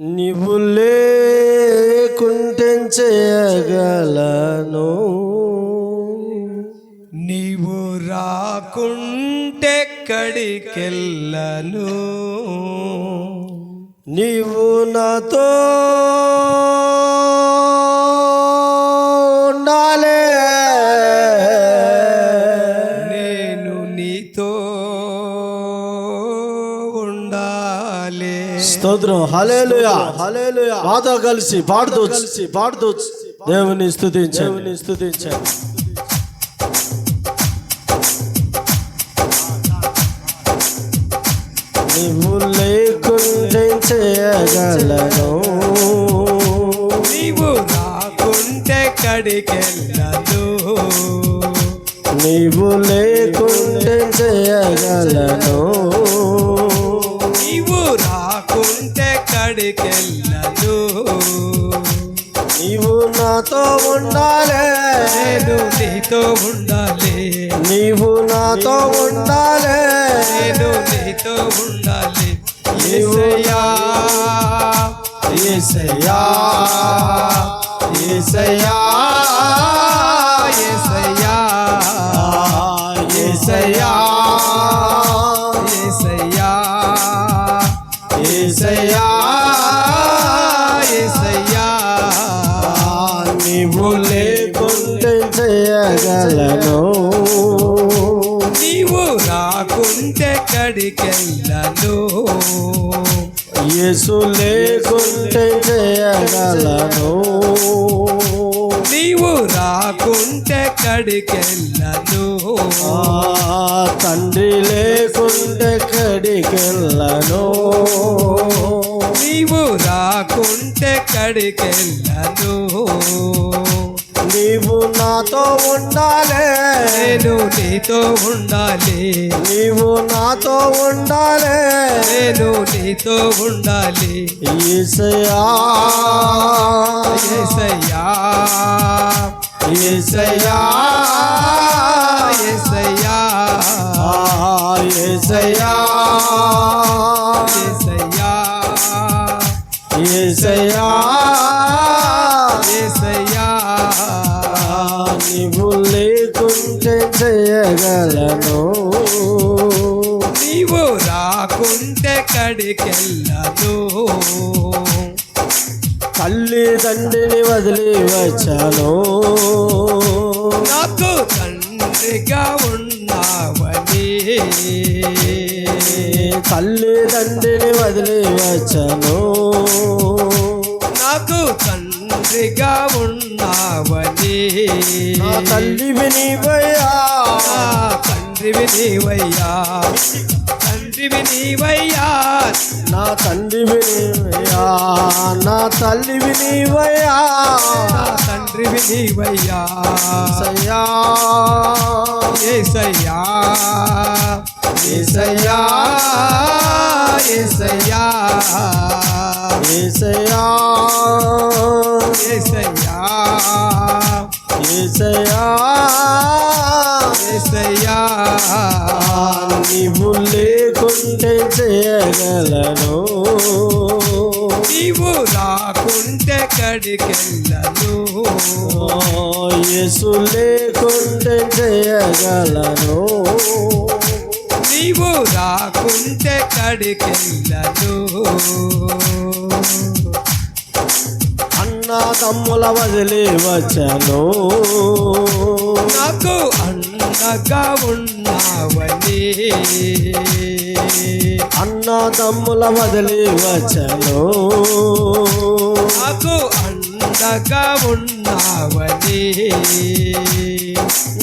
నీవు లేకుంటే చేయగలను నీవు రాకుంటెక్కడికెళ్ళను. నీవు నాతో ఉండాలి స్తోత్రం హలేలుయా హలేలుయా మాతో కలిసి పాడుతూ కలిసి పాడుతూ దేవుని స్తుతించండి దేవుని స్తుతించండి నీవు లేకుంటే చేయగలను నీవు రాకుంటెక్కడికెళ్ళను నీవు లేకుంటే చేయగలను నాతో ఉండాలే. నేను నీతో ఉండాలి. నీవు నాతో ఉండాలే. నేను నీతో ఉండాలి. నీవు యేసయ్యా యేసయ్యా యేసయ్యా యేసయ్యా కడికెళ్ళను యేసు లేకుంటే చేయగలను నీవు రాకుంటే కడికెళ్ళను తండ్రి లేకుంటే కడికెళ్ళను? నీవు రాకుంటే కడికెళ్ళను? నీవు నాతో ఉండాలే. నేను నీతో ఉండాలి. నీవు నాతో ఉండాలే. నేను నీతో ఉండాలి. యేసయ్యా యేసయ్యా యేసయ్యా యేసయ్యా ఆ, యేసయ్యా యేసయ్యా చేయగలను నీవు రాకుంటే కడికెళ్ళను. తల్లిదండ్రిని వదిలి వచ్చాను. నాకు తండ్రిగా ఉన్నావని. తల్లిదండ్రిని వదిలి వచ్చాను. నాకు తండ్రిగా ఉన్నావని. నా తల్లివి నీవయ్యా. తండ్రివి నీవయ్యా. తండ్రివి నీవయ్యా. నా తండ్రివి నీవయ్యా. నా తల్లివి నీవయ్యా. తండ్రివి నీవయ్యా. సయ్యా ఏసయ్యా. ఏసయ్యా. ఏసయ్యా. ఏసయ్యా ఏసయ్యా నీవు లేకుంటే చేయగలను. నీవు రాకుంటే కడికెళ్ళను యేసు లేకుంటే చేయగలను. నీవు రాకుంటే కడికెళ్ళను అన్న తమ్ముల వదిలి వచ్చాను. నాకు అండగా ఉన్నావని. అన్న తమ్ముల వదిలి వచ్చాను. నాకు అండగా ఉన్నావని.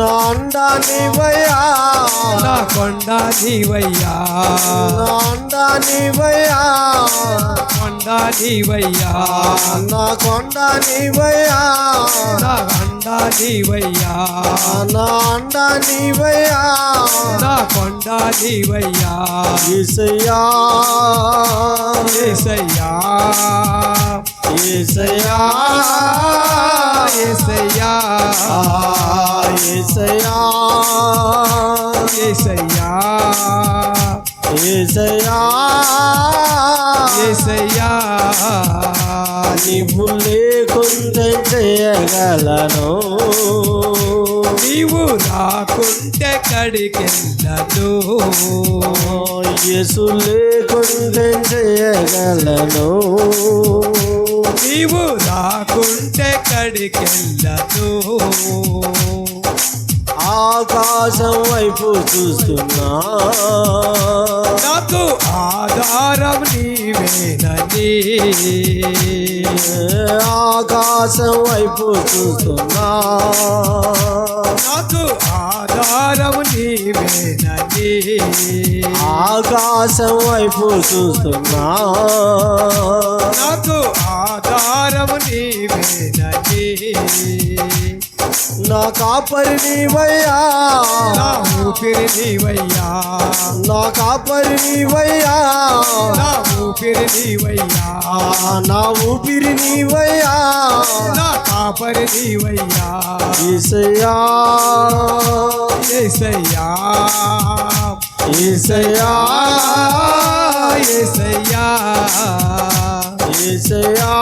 నా అండా నీవయ్యా. నా కొండ నీవయ్యా. నా అండా నీవయ్యా. కొండ నీవయ్యా. నా కొండ నీవయ్యా. నా అండ నీవయ్యా. నా అండా నీవయ్యా. నా కొండ నీవయ్యా. ఏసయ్యా. ఏసయ్యా. ఏసయా ఏసయా ఏసయా ఏసయా ఏసయా ఏసయా నీవు లేకుంటే చేయగలను. నీవు రాకుంటే కడికెళ్ళదు యేసు లేకుంటే చేయగలను. నీవు రాకుంటే కడికెళ్ళదు ఆకాశం వైపు చూస్తున్నా. నాకు ఆధారం నీవేనని. ఆకాశం వైపు చూస్తున్నా. నాకు ఆధారం నీవేనని. ఆకాశం వైపు చూస్తున్నా. నాకు ఆధారం నీవేనని. నా కాపరి నీవయ్యా నా ఊపిరి నీవయ్యా నా కాపరి నీవయ్యా నా ఊపిరి నీవయ్యా నా ఊపిరి నీవయ్యా నా కాపరి నీవయ్యా ఈసయ్యా ఏసయ్యా ఈసయ్యా ఏసయ్యా ఈసయ్యా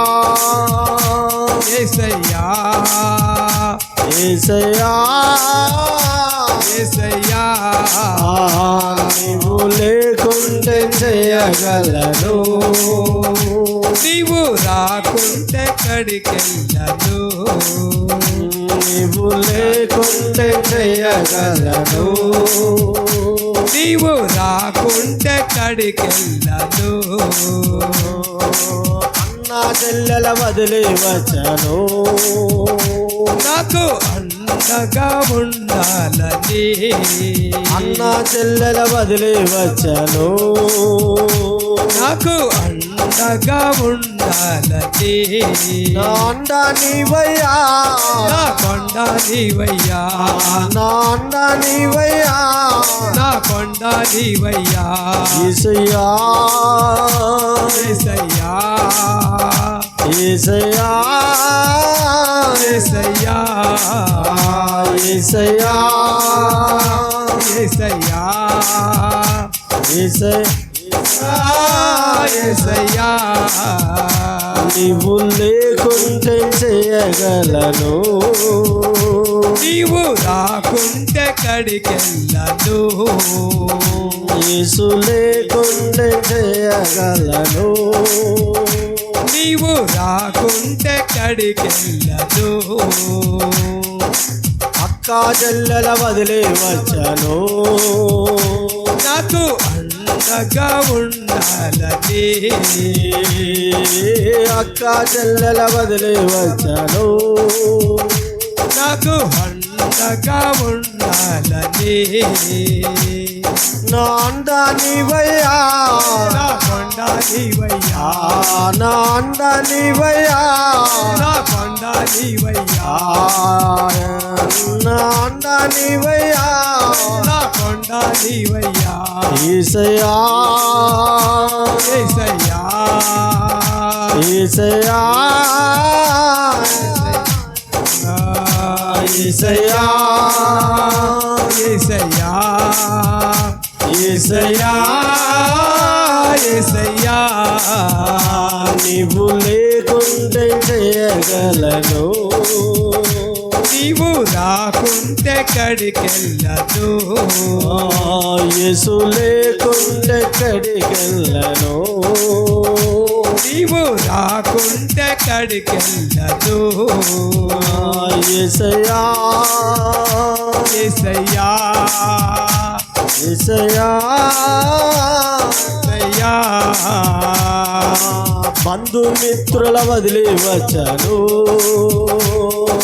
ఏసయ్యా ఈసయ్యా ఏసయ్యా. నీవు లేకుంటే చేయగలను. నీవు రాకుంటే కడికెళ్ళదు నీవు లేకుంటే చేయగలను. నీవు రాకుంటే కడికెళ్ళదు అన్నా చెల్లెల వదిలి వచ్చాను. నాకు అండగా ఉండాలని. అన్నా చెల్లెల వదిలి వచ్చాను. నాకు అండగా ఉండాలని. నా అండ నీవయ్యా. నా కొండ నీవయ్యా. నా అండ నీవయ్యా. నా కొండ నీవయ్యా. ఈసయ్యా ఈసయ్యా ఏసయ్యా ఈసయ్యా ఏసయ్యా ఈసయ్యా ఏసయ్యా నీవు లేకుంటే చేయగలను. నీవు రాకుంటే కడికెళ్ళదు యేసు లేకుంటే చేయగలను. నీవు రాకుంటే కడికెళ్ళదు. అక్క చెల్లెల వదిలి వచ్చాను. నాకు అండగా ఉండాలని. అక్క చెల్లెల వదిలి వచ్చాను. నాకు అండగా ఉండాలని. నా అండ నీవయ్యా నా కొండ నీవయ్యా నా అండ నీవయ్యా నా కొండ ఏసయ్యా ఏసయ్యా నీవు లేకుంటే చేయగలను. నీవు రాకుంటే కడికెళ్ళదు. యేసు లేకుంటే కడికెళ్ళను. నీవు రాకుంటే కడికెళ్ళదు. ఏసయ్యా ఏసయ్యా బంధుమిత్రుల వదిలి వచ్చాను.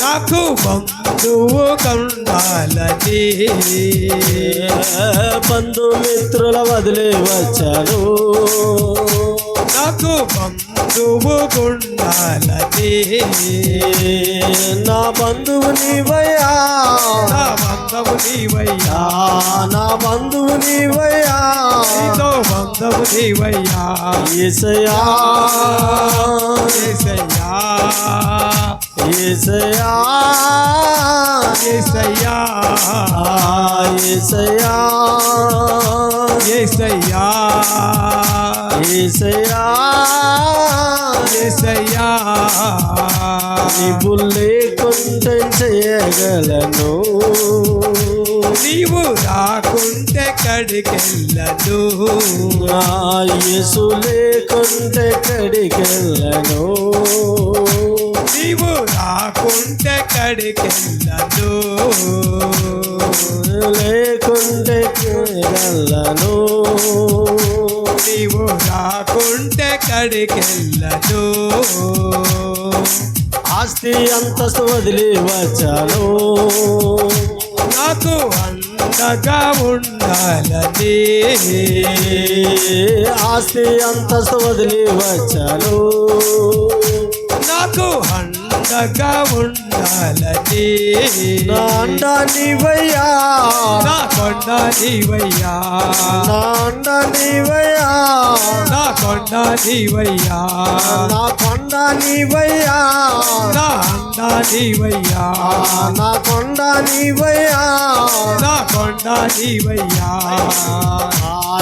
నాకు బంధువు కొండాలని బంధుమిత్రుల వదిలి వచ్చాను. నాకు బంధువు కొండాలని నా బంధువు నీవయ్యా. నా బంధము నీవయ్యా. నా బంధువు నీవయ్యా. నీతో బంధము నీవయ్యా. ఏసయ్యా. ఏసయ్యా. ఏసయ్యా. ఏసయ్యా. ఏసయ్యా. ఏసయ్యా. ఏసయ్యా. యేసయ్యా నీవు లేకుంటే చేయగలను. నీవు రాకుంటే కడికెళ్ళను. యేసు లేకుంటే కడికెళ్ళను. నీవు రాకుంటే కడికెళ్ళను. లేకుంటే వెళ్ళను నీవు రాకుంటే కడికెళ్ళను. ఆస్తి అంతస్తు వదిలి వచ్చాను. నాకు అండగా ఉండాలని. ఆస్తి అంతస్తు వదిలి వచ్చాను. నాకు అండగా ఉండాలని. నా అండ నీవయ్యా. నా కొండ నీవయ్యా. నా అండ నీవయ్యా. నా కొండ నీవయ్యా. నా కొండ నీవయ్యా. నా అండ నీవయ్యా. నా కొండ నీవయ్యా. నా కొండ నీవయ్యా.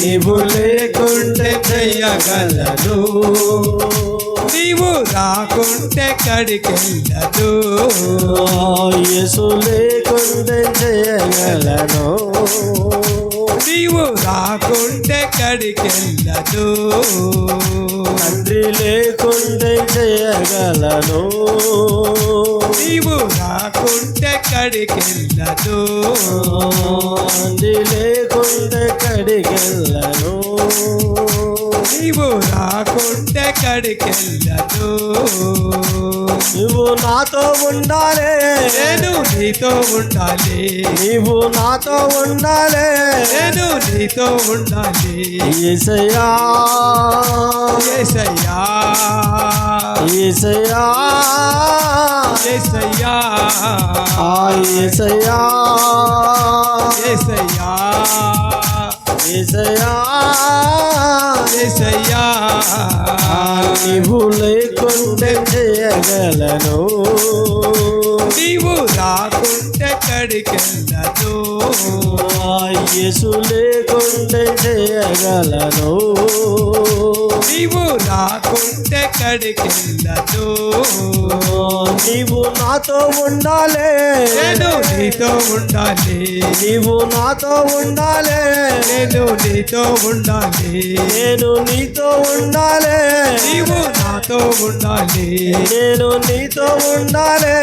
నీవు లేకుంటే చెయ్యగలను నీవు రాకుంటే కడికెళ్ళదు. యేసు లేకుంటే చేయగలను నీవు రాకుంటే కడికెళ్ళదు. తండ్రి లేకుంటే చేయగలను. నీవు రాకుంటే కడికెళ్ళదు. తండ్రి లేకుంటే కడిగెళ్ళను నీవు రాకుంటే కడికెళ్ళదు. నువ్వు నాతో ఉండాలి. నేను నీతో ఉండాలి. నీవు నాతో ఉండాలి. నేను నీతో ఉండాలి. ఏసయ్యా. ఏసయ్యా. ఏసయ్యా. ఏసయ్యా. ఏసయ్యా. ఏసయ్యా. ఏసయ్యా. ఏసయ్యా. నీవు లేకుంటే చేయగలను. నీవు రాకుంటే కడికెళ్ళదు. యేసు లేకుంటే చేయగలను. నీవు రాకుంటే కడికెళ్ళదు నీవు నాతో ఉండాలి. నేను నీతో ఉండాలి. నీవు నాతో ఉండాలి. నేను నీతో ఉండాలి. నేను నీతో ఉండాలి. నీవు నాతో ఉండాలి. నేను నీతో ఉండాలి.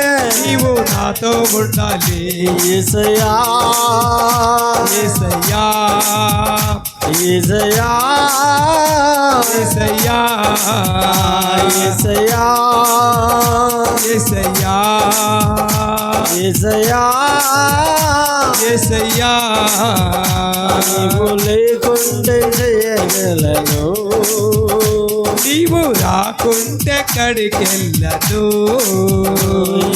నీవు నాతో ఉండాలి. ఏసయ్యా. ఏసయ్యా. ఏసయ్యా. ఎసయ్యా ఎసయ్యా ఎసయ్యా ఎసయ్యా ఎసయ్యా నీవు లేకుంటే చేయగలను నీవు రాకుంటే కడికెళ్ళను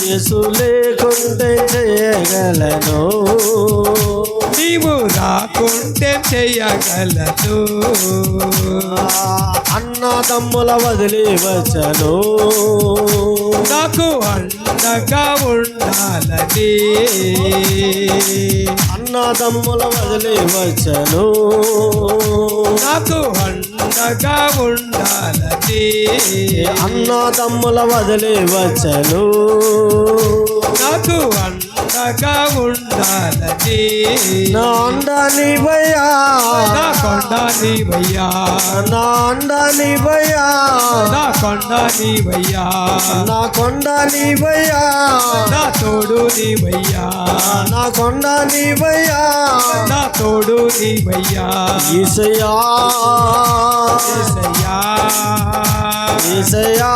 యేసు లేకుంటే చేయగలను నీవు రాకుంటే చేయగలను అన్నదమ్ముల వదిలి వచ్చను. నాకు అండగా ఉండాలని. అన్నదమ్ముల వదిలి వచ్చను. నాకు అండగా ఉండాలని. అన్నదమ్ముల వదిలి వచ్చను. నాకు తోడగా ఉండాలని. నాండాలి భయ్యా. కొండాలి భయ్యా. నాండాలి భయ్యా. నా కొండాలి భయ్యా. నా కొండాలి భయ్యా. నా తోడు నీ భయ్యా. నా కొండాలి భయ్యా. నా తోడు నీ భయ్యా. ఈసయా ఈసయా ఈసయా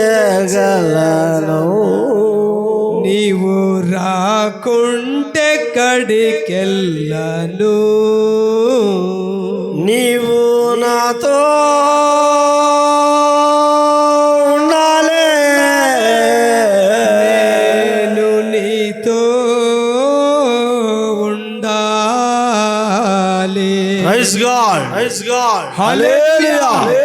చేయగలను. నీవు రాకుంటే కడికెళ్ళను. నీవు నాతో ఉండాలే. నేను నీతో ఉండాలి. గాడ్. గాడ్. హల్లెలూయా.